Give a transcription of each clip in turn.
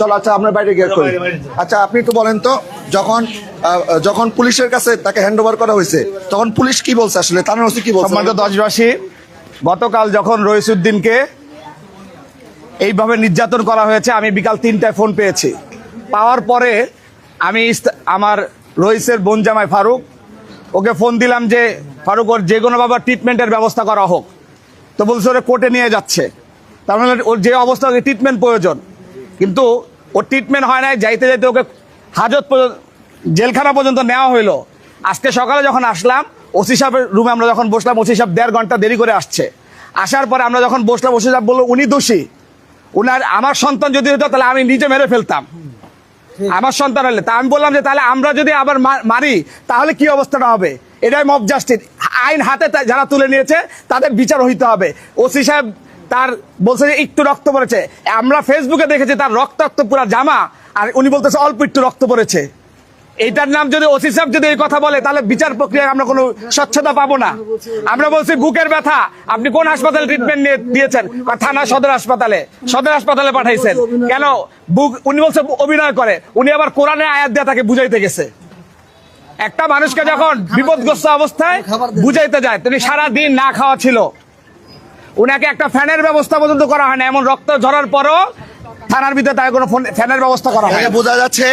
চলো আচ্ছা আমরা বাইরে গিয়ে করি। আচ্ছা আপনি একটু বলেন তো যখন যখন পুলিশের কাছে তাকে হ্যান্ড ওভার করা হয়েছে তখন পুলিশ কি বলছে আসলে? থানার ওসি কি বলছে? সম্মানিত দশবাসী গতকাল যখন রইসুদ্দিনকে এইভাবে নির্যাতন করা হয়েছে আমি বিকাল তিনটায় ফোন পেয়েছি। পাওয়ার পরে আমি আমার রইসের বোন জামাই ফারুক ওকে ফোন দিলাম যে ফারুক ওর যে কোনোভাবে ট্রিটমেন্টের ব্যবস্থা করা হোক। তো বলছে ওরা কোর্টে নিয়ে যাচ্ছে। তার মানে ওর যে অবস্থা ওকে ট্রিটমেন্ট প্রয়োজন। কিন্তু ওর ট্রিটমেন্ট হয় নাই যাইতে যাইতে ওকে হাজত পর্যন্ত জেলখানা পর্যন্ত নেওয়া হইল। আজকে সকালে যখন আসলাম ওসি সাহেবের রুমে আমরা যখন বসলাম ওসি সাহেব দেড় ঘণ্টা দেরি করে আসছে। আসার পরে আমরা যখন বসলাম ওসি সাহেব বলল উনি দোষী। উনার আমার সন্তান যদি হতো তাহলে আমি নিজে মেরে ফেলতাম। আমার সন্তান হলে। তা আমি বললাম যে তাহলে আমরা যদি আবার মারি তাহলে কি অবস্থাটা হবে? এটাই মব জাস্টিস আইন হাতে যারা তুলে নিয়েছে তাদের বিচার হইতে হবে। ওসি সাহেব তার বলছে যে একটু রক্ত পড়েছে। আমরা ফেসবুকে দেখেছি তার রক্ত রক্ত পুরা জামা আর উনি বলতেছে অল্প একটু রক্ত পড়েছে। এইটার নাম যদি ওসি সাহেব যদি এই কথা বলে তাহলে বিচার প্রক্রিয়ায় আমরা কোনো স্বচ্ছতা পাবো না। আমরা বলছি বুকের ব্যথা আপনি কোন হাসপাতালে ট্রিটমেন্ট নিয়ে দিয়েছেন? থানা সদর হাসপাতালে। সদর হাসপাতালে পাঠাইছেন। কেন? বুক উনি বলছে অভিনয় করে। উনি আবার কোরআনে আয়াত দিয়ে তাকে বুঝাইতে গেছে। একটা মানুষকে যখন বিপদগ্রস্ত অবস্থায় বুঝাইতে যায় তিনি সারা দিন না খাওয়া ছিল। উনাকে একটা ফ্যানের ব্যবস্থা পর্যন্ত করা হয় না। এমন রক্ত ঝরার পরও থানার ভিতরে তাকে কোনো ফোন- ফ্যানের ব্যবস্থা করা হয় না। বোঝা যাচ্ছে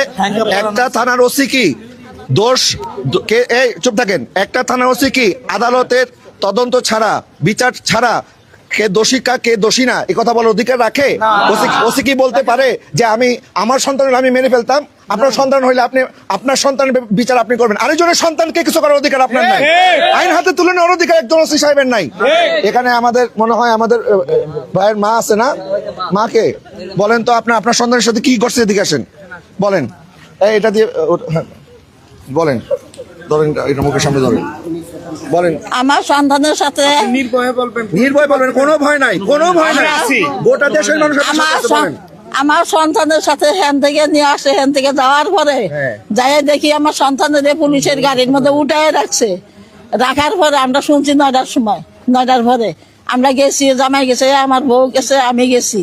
একটা থানার ওসি কি দোষ কে এই চুপ থাকেন। একটা থানার ওসি কি আদালতের তদন্ত ছাড়া বিচার ছাড়া কে দোষী কা কে দোষী না? এ কথা বলার অধিকার রাখে? ওসি ওসি কি বলতে পারে যে আমি আমার সন্তান হলে আমি মেরে ফেলতাম? আপনার সন্তান হইলে আপনি আপনার সন্তানের বিচার আপনি করবেন। আরেকজনের সন্তানকে কিছু করার অধিকার আপনার নাই। আইন হাতে তুলে নেওয়ার অধিকার একজন ওসি সাহেবের নাই। এখানে আমাদের মনে হয় আমাদের ভাইয়ের মা আছে না? মাকে? বলেন তো আপনার আপনার সন্তানের সাথে কি করছে এদিকে আসেন। বলেন। এই এটা দিয়ে হ্যাঁ। বলেন। ধরেন এটা- এটা মুখের সামনে ধরেন। বলেন। আমার সন্তানের সাথে নির্ভয় বলবেন। কোনো ভয় নাই। কোনো ভয় নাই। গোটা দেশের মানুষের সাথে আমার সন্তানের সাথে হ্যান থেকে নিয়ে আসে হ্যান থেকে যাওয়ার পরে হ্যাঁ। যাই দেখি আমার সন্তানের পুলিশের গাড়ির মধ্যে উঠায় রাখছে। রাখার পরে আমরা শুনছি নয়টার সময় নয়টার পরে আমরা গেছি জামাই গেছে আমার বউ গেছে আমি গেছি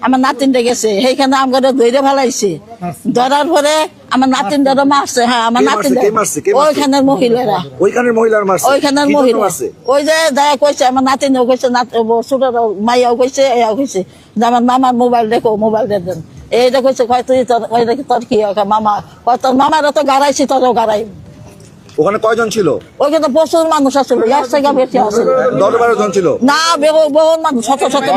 আমার নাতিনটা গেছে সেইখানে আমাকে ধৈর্য ফেলাইছে। ধরার পরে আমার নাতিন নাতিনটা মারছে হ্যাঁ আমার? নাতিন? ওইখানের মহিলারা। ওইখানের মহিলার মারছে? ওইখানের মহিলা। ওই যে দয়া কইছে আমার নাতিনও কইছে মাইয়াও কইছে এয়াও কইছে যে আমার মামার মোবাইল দেখো মোবাইল দেন এইটা কইছে কয় তুই তোর ওই দেখি তোর কি মামা? কয় তোর মামারা তো গাড়াইছি তোরও গাড়াই। ওখানে কয়জন ছিল? ওইখানে প্রচুর মানুষ আছে এক বেশি আছে। দশ বারো জন ছিল? না বহু বহু মানুষ শত শত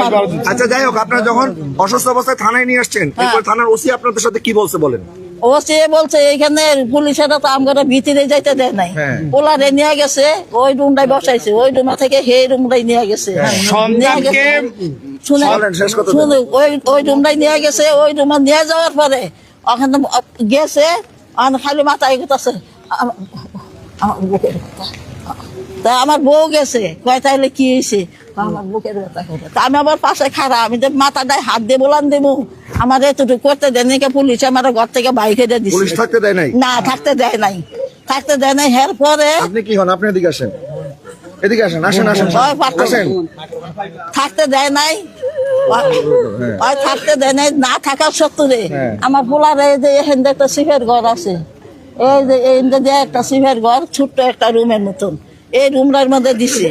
আচ্ছা যাই হোক আপনারা যখন অসুস্থ অবস্থায় থানায় নিয়ে আসছেন হ্যাঁ। থানার ওসি আপনাদের সাথে কি বলছে বলেন? ও সে বলছে এইখানে পুলিশেরা তো আমরা ভিতরে যাইতে দেয় নাই হ্যাঁ। পোলারে নিয়ে গেছে ওই রুমটাই বসাইছে ওই রুমা থেকে সেই রুমটাই নিয়ে গেছে হ্যাঁ। শুনে ওই ওই রুমটাই নিয়ে গেছে ওই রুমে নিয়ে যাওয়ার পরে ওখানে গেছে খালি মাথায় গেছে আমার তা আমার বউ গেছে কয় তাইলে কি হয়েছে আমার বুকের ব্যথা করে। তা আমি আবার পাশে খারাপ আমি তো মাথাটায় হাত দিয়ে বলান দেবো আমার এতটুকু করতে দেয়নি কে পুলিশ আমার ঘর থেকে বাইক হেঁটে দিচ্ছে পুলিশ থাকতে দেয় নাই? না থাকতে দেয় নাই। থাকতে দেয় নাই হের পরে আপনি কি হন? আপনি এদিকে আসেন। এদিকে আসেন আসেন আসেন আসেন। থাকতে দেয় নাই। ওই থাকতে দেয় নাই না থাকার সত্ত্বে হ্যাঁ। আমার পোলার এই যে এখান একটা ঘর আছে। এই যে এই যে একটা ঘর ছোট্ট একটা রুমের মতন। এই রুমটার মধ্যে দিছে।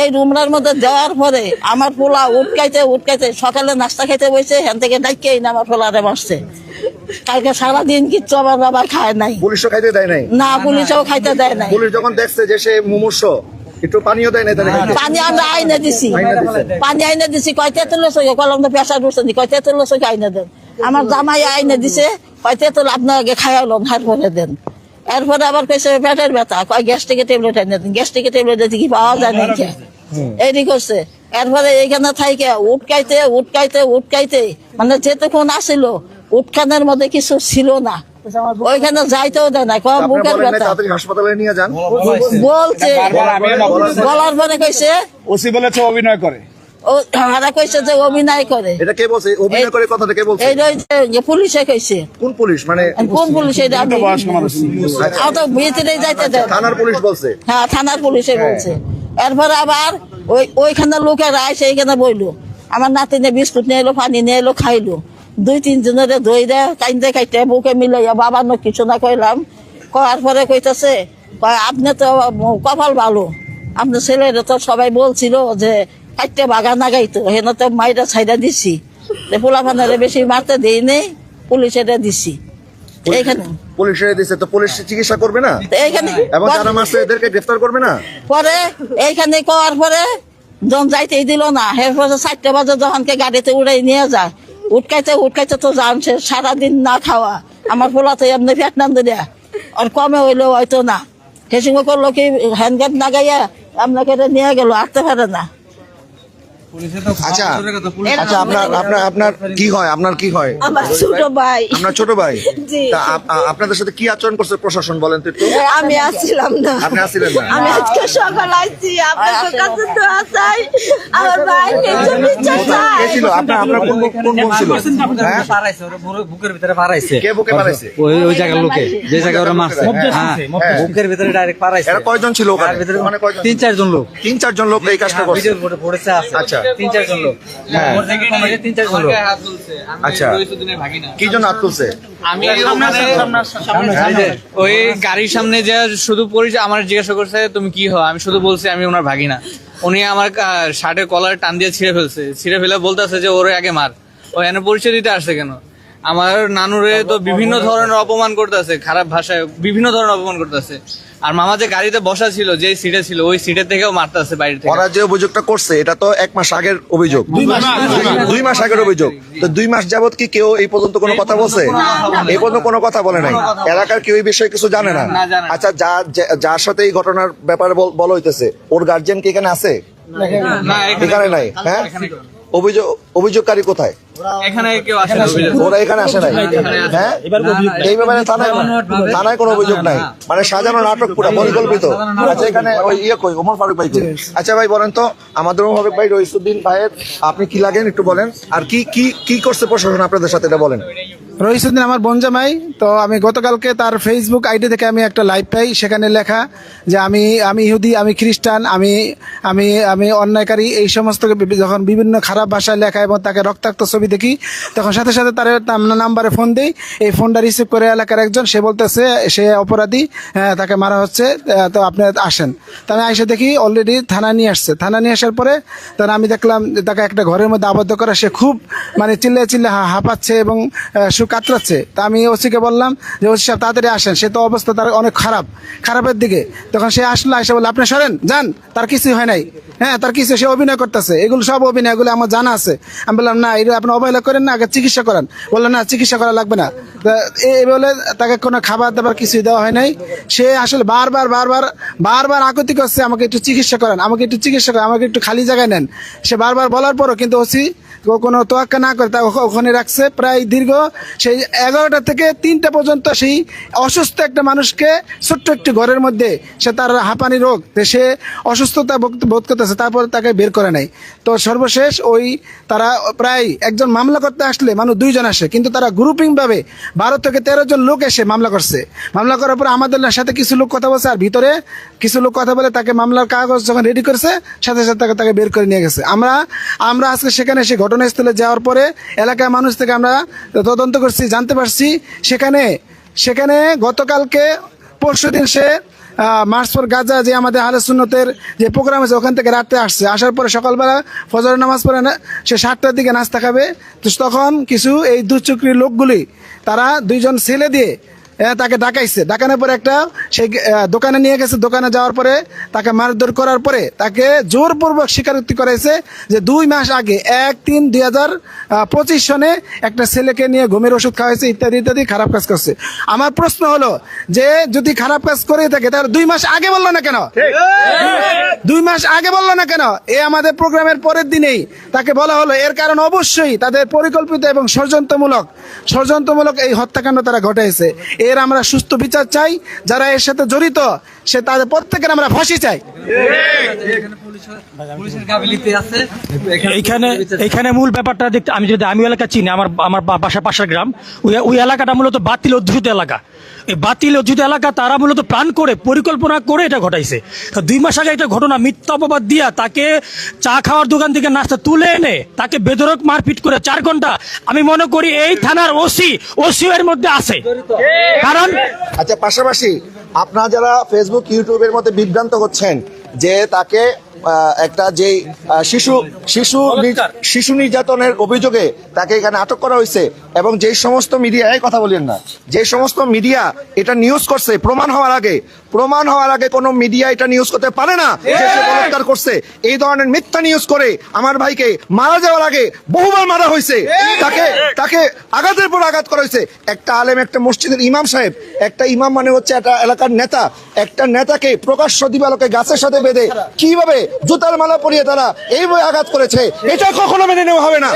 এই রুমটার মধ্যে দেওয়ার পরে আমার পোলা উটকাইতে উটকাইতে সকালে নাস্তা খাইতে বসে এখান থেকে ডাইকেই না আমার পোলারে মারছে কালকে সারাদিন কিচ্ছু আমার বাবা খায় নাই। পুলিশও খাইতে দেয় নাই? না পুলিশও খাইতে দেয় নাই। পুলিশ যখন দেখছে যে সে মুমূর্ষ একটু পানিও দেয় নাই পানি আমরা আইনে দিছি। পানি আইনে দিছি কয় তেতুল সঙ্গে কলম তো পেশা করছেন কয় তেতুল সঙ্গে আইনে দেন। আমার জামাই আইনে দিছে কয় তেতুল আপনার আগে খাইয়ালো হার করে দেন। এরপরে আবার কইছে পেটের ব্যথা কয় গ্যাস থেকে ট্যাবলেট আইনে দেন গ্যাস থেকে ট্যাবলেট দিতে কি পাওয়া যায় না কে এইটি করছে। এরপরে এইখানে থাইকে উটকাইতে উটকাইতে উটকাইতে মানে যেতক্ষণ আসিল উটখানের মধ্যে কিছু ছিল না। ওইখানে যাইতেও দেয় না কয় আপনারা বুকের ব্যথা। হাসপাতালে নিয়ে যান। বলছি। বলার পরে কইছে ওসি বলেছে অভিনয় করে। ও কইছে যে অভিনয় করে। এটা কে বলছে? অভিনয় করে কথাটা কে বলছে? এই যে পুলিশে কইছে। কোন পুলিশ? মানে কোন পুলিশ? এটা আমি আও তো ভিতরে যাইতে দেন থানার পুলিশ বলছে। হ্যাঁ থানার পুলিশে বলছে। এরপরে আবার ওই ওইখানে লোকেরা আইসে এইখানে বইলো। আমার নাতিনে বিস্কুট নিয়ে এলো পানি নিয়ে এলো খাইলো। দুই তিন জনের দই দেয় কাইন্দে খাইতে বুকে মিলাইয়া বাবা ন কিছু না কইলাম। কয়ার পরে কইতাছে কয় আপনি তো কপাল ভালো। আপনার ছেলের তো সবাই বলছিল যে কাইতে বাগা না গাইতো হেন তো মাইরা ছাইরা দিছি। পোলা ফানারে বেশি মারতে দেই নেই পুলিশের দিছি। এইখানে। পুলিশে দিছে তো পুলিশ চিকিৎসা করবে না? এইখানে এবং যারা মারছে এদেরকে গ্রেফতার করবে না? পরে এইখানে করার পরে জন যাইতেই দিল না। এরপরে চারটে বাজে যখনকে গাড়িতে উড়াই নিয়ে যায়। উঠকাইতে উঠকাইতে তো জানছে সারাদিন না খাওয়া। আমার পোলা তো এমনি ফ্যাট নাম দিলে আর কমে হইলেও হয়তো না। হেসিং করল কি হ্যান্ড গ্যাট না গাইয়া আপনাকে নিয়ে গেল আসতে পারে না। আচ্ছা। আচ্ছা আপনার আপনার আপনার কি হয়? আপনার কি হয়? আমার ছোট ভাই। আপনার ছোট ভাই? তা আপনাদের সাথে কি আচরণ করছে প্রশাসন বলেন তো একটু? আমি আসছিলাম না। আপনি আসছিলেন না? আমি আজকে সকাল আসছি। আপনার কাছে তো আসাই। আমার ভাই কিছু বিচার কে ছিল? আপনার আপনার কোন কোন বোন ছিল? হ্যাঁ? পারাইছে ওরা বুকের ভিতরে পারাইছে কে বুকে মারাইছে ওই ওই জায়গার লোকে যে জায়গায় ওরা মারছে। হ্যাঁ। হ্যাঁ। বুকের ভিতরে ডাইরেক্ট পারাইছে এরা কয়জন ছিল ওখানে? কয়জন? তিন চারজন লোক। তিন চারজন লোক এই কাজটা করছে। আচ্ছা। তিন চারজন লোক। হ্যাঁ। ওর থেকে কমে তিন চারজন লোক। আচ্ছা। কি জন্য হাত তুলছে? আমি ওখানে- এই যে, ওই গাড়ির সামনে যে শুধু পরিচয় আমার জিজ্ঞাসা করছে তুমি কি হও? আমি শুধু বলছি আমি ওনার ভাগিনা। উনি আমার শার্টের কলার টান দিয়ে ছিঁড়ে ফেলছে। ছিঁড়ে ফেলে বলতেছে যে ওরে আগে মার। ও এনে পরিচয় দিতে আসছে কেন? আমার নানুরে তো বিভিন্ন ধরনের অপমান করতেছে খারাপ ভাষায় বিভিন্ন ধরনের অপমান করতেছে। আর মামা যে গাড়িতে বসা ছিল যে সিটে ছিল ওই সিটের থেকেও মারতেছে বাইরে থেকে। ওরা যে অভিযোগটা করছে এটা তো এক মাস আগের অভিযোগ। দুই মাস। আগের অভিযোগ। তো দুই মাস যাবত কি কেউ এই পর্যন্ত কোনো কথা বলছে? এই পর্যন্ত কোনো কথা বলে নাই। এলাকার কেউ এই বিষয়ে কিছু জানে না? না, জানে না। আচ্ছা যা যার সাথে এই ঘটনার ব্যাপারে বল- বলা হইতেছে ওর গার্জিয়ান কি এখানে আছে? এখানে নাই। হ্যাঁ? অভিযোগ অভিযোগকারী কোথায়? এখানে কেউ আসে না ওরা এখানে আসে নাই? হ্যাঁ? এই ব্যাপারে থানায় থানায় কোনো অভিযোগ নাই। মানে সাজানো নাটক পুরো পরিকল্পিত। আচ্ছা এখানে ওই ইয়ে কই ওমর ফারুক ভাই আচ্ছা ভাই বলেন তো আমাদের ওমর ফারুক ভাই রইসুদ্দিন ভাইয়ের আপনি কি লাগেন একটু বলেন? আর কি কি কি করছে প্রশাসন আপনাদের সাথে এটা বলেন। রহিসুদ্দিন আমার বনজামাই তো আমি গতকালকে তার ফেসবুক আইডি থেকে আমি একটা লাইভ পাই সেখানে লেখা যে আমি আমি ইহুদি আমি খ্রিস্টান আমি আমি আমি অন্যায়কারী এই সমস্ত যখন বিভিন্ন খারাপ ভাষায় লেখা এবং তাকে রক্তাক্ত ছবি দেখি তখন সাথে সাথে তার তার নাম্বারে ফোন দিই এই ফোনটা রিসিভ করে এলাকার একজন সে বলতেছে সে অপরাধী হ্যাঁ, তাকে মারা হচ্ছে তো আপনি আসেন। তো আমি এসে দেখি অলরেডি থানা নিয়ে আসছে। থানা নিয়ে আসার পরে তখন আমি দেখলাম তাকে একটা ঘরের মধ্যে আবদ্ধ করা সে খুব মানে চিল্লে চিল্লে হাঁপাচ্ছে এবং আহ, সু কাতরাচ্ছে। তা আমি ওসিকে বললাম যে, ওসি সাহেব, তাড়াতাড়ি আসেন। সে তো অবস্থা তার অনেক খারাপ। খারাপের দিকে। তখন সে আসলো, এসে বলল, আপনি সরেন, যান। তার কিছুই হয় নাই। হ্যাঁ তার কিছু সে অভিনয় করতেছে। এগুলো সব অভিনয় এগুলো আমার জানা আছে। আমি বললাম, না এটা আপনি অবহেলা করেন না, আগে চিকিৎসা করান। বলল, না, চিকিৎসা করা লাগবে না। এই বলে তাকে কোনো খাবার দাবার কিছুই দেওয়া হয় নাই। সে আসলে বারবার বারবার বারবার আকুতি করছে, আমাকে একটু চিকিৎসা করান, আমাকে একটু চিকিৎসা করেন, আমাকে একটু খালি জায়গায় নেন। সে বারবার বলার পরও কিন্তু ওসি কোনো তোয়াক্কা না করে, তা ওখানে রাখছে প্রায় দীর্ঘ সেই এগারোটা থেকে তিনটা পর্যন্ত সেই অসুস্থ একটা মানুষকে ছোট্ট একটি ঘরের মধ্যে সে তার হাঁপানি রোগ সে অসুস্থতা বোধ- করতেছে, তারপর তাকে বের করে নাই তো সর্বশেষ ওই তারা প্রায় একজন মামলা করতে আসলে মানুষ দুইজন আসে, কিন্তু তারা গ্রুপিং ভাবে বারো থেকে তেরো জন লোক এসে মামলা করছে। মামলা করার পর আমাদের সাথে কিছু লোক কথা বলছে, আর ভিতরে কিছু লোক কথা বলে তাকে মামলার কাগজ যখন রেডি করেছে, সাথে সাথে তাকে তাকে বের করে নিয়ে গেছে। আমরা আমরা আজকে সেখানে সে ঘটনাস্থলে যাওয়ার পরে এলাকার মানুষ থেকে আমরা তদন্ত করছি, জানতে পারছি। সেখানে সেখানে গতকালকে পরশু দিন সে মার্চপুর গাজা যে আমাদের আহলে সুন্নতের যে প্রোগ্রাম আছে, ওখান থেকে রাতে আসছে। আসার পরে সকালবেলা ফজরের নামাজ পড়ে না, সে সাতটার দিকে নাস্তা খাবে। তো তখন কিছু এই দুচক্রী লোকগুলি, তারা দুইজন ছেলে দিয়ে তাকে ডাকাইছে। ডাকানোর পরে একটা সেই দোকানে নিয়ে গেছে। দোকানে যাওয়ার পরে তাকে মারধর করার পরে তাকে জোরপূর্বক স্বীকারোক্তি করাইছে যে দুই মাস আগে এক তিন দুই হাজার পঁচিশ সনে একটা ছেলেকে নিয়ে ঘুমের ওষুধ খাওয়াইছে ইত্যাদি ইত্যাদি খারাপ কাজ করছে। আমার প্রশ্ন হলো যে যদি খারাপ কাজ করে থাকে তাহলে দুই মাস আগে বলল না কেন? দুই মাস আগে বলল না কেন? এ আমাদের প্রোগ্রামের পরের দিনেই তাকে বলা হলো। এর কারণ অবশ্যই তাদের পরিকল্পিত এবং ষড়যন্ত্রমূলক ষড়যন্ত্রমূলক এই হত্যাকাণ্ড তারা ঘটাইছে। এর আমরা সুস্থ বিচার চাই, যারা এর সাথে জড়িত, সে তাদের প্রত্যেকের আমরা ফাঁসি চাই। এখানে এখানে মূল ব্যাপারটা দেখতে আমি যদি আমি এলাকা চিনি, আমার আমার বাসা পাশের গ্রাম। ওই ওই এলাকাটা মূলত বাতিল অধ্যুষিত এলাকা। বাতিল অর্জিত এলাকা তারা মূলত প্ল্যান করে, পরিকল্পনা করে এটা ঘটাইছে। দুই মাস আগে একটা ঘটনা, মিথ্যা অপবাদ দিয়া তাকে চা খাওয়ার দোকান থেকে নাস্তা তুলে এনে তাকে বেদরক মারপিট করে চার ঘণ্টা। আমি মনে করি এই থানার ওসি ওসি এর মধ্যে আছে। কারণ আচ্ছা পাশাপাশি আপনারা যারা ফেসবুক ইউটিউবের মধ্যে বিভ্রান্ত হচ্ছেন যে তাকে একটা যে শিশু শিশু শিশু নির্যাতনের অভিযোগে তাকে এখানে আটক করা হয়েছে এবং যে সমস্ত মিডিয়া এই কথা বলেন না যে সমস্ত মিডিয়া এটা নিউজ করছে প্রমাণ হওয়ার আগে প্রমাণ হওয়ার আগে কোনো মিডিয়া এটা নিউজ করতে পারে না যে সে বলাৎকার করছে। এই ধরনের মিথ্যা নিউজ করে আমার ভাইকে মারা যাওয়ার আগে বহুবার মারা হয়েছে। তাকে তাকে আঘাতের পর আঘাত করা হয়েছে। একটা আলেম একটা মসজিদের ইমাম সাহেব একটা ইমাম মানে হচ্ছে একটা এলাকার নেতা একটা নেতাকে প্রকাশ্য দিবালোকে গাছের সাথে বেঁধে কীভাবে জুতার মালা পরিয়ে তারা এইভাবে আঘাত করেছে। এটা কখনো মেনে নেওয়া হবে না।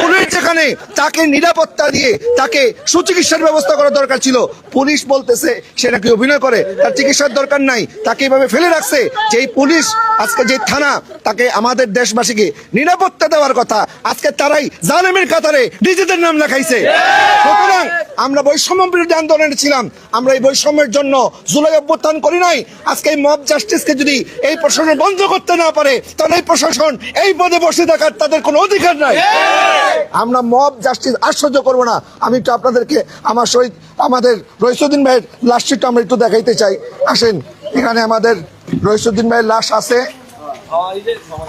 পুলিশ যেখানে তাকে নিরাপত্তা দিয়ে তাকে সুচিকিৎসার ব্যবস্থা করা দরকার ছিল, পুলিশ বলতেছে সে নাকি অভিনয় করে। তার চিকিৎসার দরকার নাই, তাকে এইভাবে ফেলে রাখছে। যে পুলিশ আজকে যে থানা, তাকে আমাদের দেশবাসীকে নিরাপত্তা দেওয়ার কথা, আজকে তারাই জালেমের কাতারে নিজেদের নাম লেখাইছে। সুতরাং আমরা বৈষম্য বিরোধী আন্দোলনে ছিলাম, আমরা এই বৈষম্যের জন্য জুলাই অভ্যুত্থান করি নাই। আজকে এই মব জাস্টিসকে যদি এই প্রশাসন বন্ধ করতে না পারে তাহলে প্রশাসন এই পদে বসে থাকার তাদের কোনো অধিকার নাই। আমরা মব জাস্টিস আশ্চর্য করব না। আমি একটু আপনাদেরকে আমার সহিত আমাদের রইসুদ্দিন ভাইয়ের লাশটা আমরা একটু দেখাইতে চাই। আসেন এখানে আমাদের রইসুদ্দিন ভাইয়ের লাশ আছে।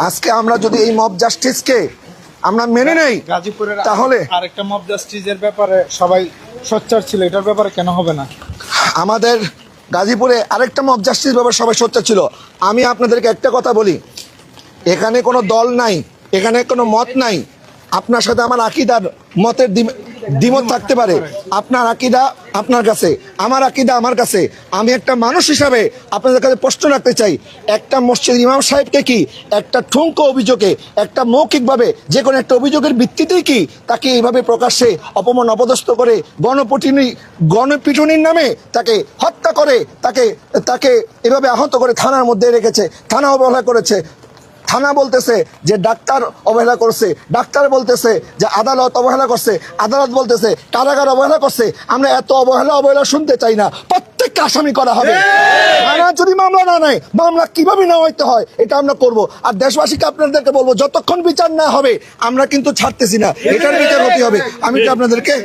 আজকে আমরা যদি এই মব জাস্টিসকে আমরা মেনে নেই গাজীপুরের তাহলে আরেকটা মব জাস্টিসের ব্যাপারে সবাই সোচ্চার ছিল এটার ব্যাপারে কেন হবে না? আমাদের গাজীপুরে আরেকটা মব জাস্টিস ব্যাপার সবাই সোচ্চা ছিল। আমি আপনাদেরকে একটা কথা বলি। এখানে কোনো দল নাই, এখানে কোনো মত নাই। আপনার সাথে আমার আকিদার মতের দ্বি- দ্বিমত থাকতে পারে। আপনার আকিদা আপনার কাছে, আমার আকিদা আমার কাছে। আমি একটা মানুষ হিসাবে আপনাদের কাছে প্রশ্ন রাখতে চাই, একটা মসজিদ ইমাম সাহেবকে কি, একটা ঠুঙ্ক অভিযোগে, একটা মৌখিকভাবে যে কোনো একটা অভিযোগের ভিত্তিতেই কি তাকে এইভাবে প্রকাশ্যে অপমান অপদস্থ করে গণপিটুনি গণপিটুনির নামে তাকে হত্যা করে, তাকে তাকে এভাবে আহত করে থানার মধ্যে রেখেছে, থানা অবহেলা করেছে থানা বলতেছে যে ডাক্তার অবহেলা করছে, ডাক্তার বলতেছে যে আদালত অবহেলা করছে, আদালত বলতেছে কারাগার অবহেলা করছে। আমরা এত অবহেলা অবহেলা শুনতে চাই না। প্রত্যেককে আসামি করা হবে। থানা যদি মামলা না নেয়, মামলা কীভাবে না হইতে হয়, এটা আমরা করব। আর দেশবাসীকে আপনাদেরকে বলব, যতক্ষণ বিচার না হবে, আমরা কিন্তু ছাড়তেছি না। এটার বিচার হতে হবে। আমি তো আপনাদেরকে